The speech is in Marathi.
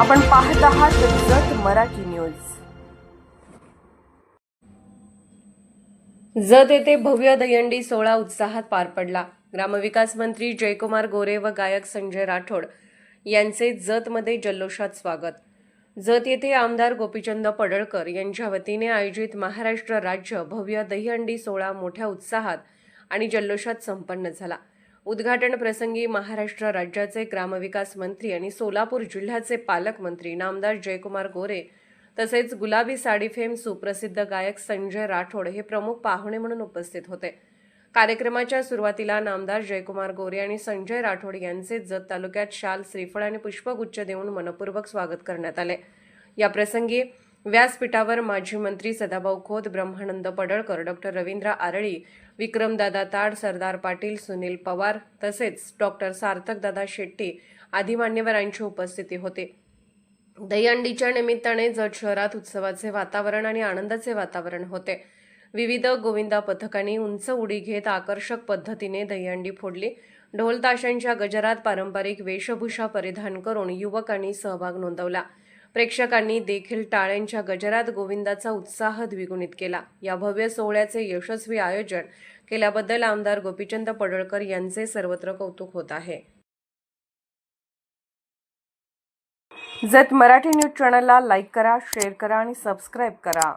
आपण पाहत आहात जत मराठी न्यूज. जत येथे भव्य दहीहंडी सोहळा उत्साहात पार पडला. ग्रामविकास मंत्री जयकुमार गोरे व गायक संजय राठोड यांचे जतमध्ये जल्लोषात स्वागत. जत येथे आमदार गोपीचंद पडळकर यांच्या वतीने आयोजित महाराष्ट्र राज्य भव्य दहीहंडी सोहळा मोठ्या उत्साहात आणि जल्लोषात संपन्न झाला. उद्घाटन प्रसंगी महाराष्ट्र राज्याचे ग्रामविकास मंत्री आणि सोलापूर जिल्ह्याचे पालकमंत्री नामदार जयकुमार गोरे तसेच गुलाबी साडी फेम सुप्रसिद्ध गायक संजय राठोड हे प्रमुख पाहुणे म्हणून उपस्थित होते. कार्यक्रमाच्या सुरुवातीला नामदार जयकुमार गोरे आणि संजय राठोड यांचे जत तालुक्यात शाल श्रीफळ आणि पुष्पगुच्छ देऊन मनपूर्वक स्वागत करण्यात आले. या प्रसंगी व्यासपीठावर माजी मंत्री सदाभाऊ खोत ब्रह्मानंद पडळकर डॉक्टर रवींद्र आरळी विक्रमदादा ताड सरदार पाटील सुनील पवार तसेच डॉक्टर सार्थकदादा शेट्टी आदी मान्यवरांची उपस्थिती होती. दहीहंडीच्या निमित्ताने जत शहरात उत्सवाचे वातावरण आणि आनंदाचे वातावरण होते. विविध गोविंदा पथकांनी उंच उडी घेत आकर्षक पद्धतीने दहीहंडी फोडली. ढोलताशांच्या गजरात पारंपरिक वेशभूषा परिधान करून युवकांनी सहभाग नोंदवला. प्रेक्षकांनी देखील टाळ्यांच्या गजरात गोविंदाचा उत्साह द्विगुणित केला. या भव्य सोहळ्याचे यशस्वी आयोजन केल्याबद्दल आमदार गोपीचंद पडळकर यांचे सर्वत्र कौतुक होत आहे. जत मराठी न्यूज चॅनलला लाईक करा शेअर करा आणि सबस्क्राईब करा.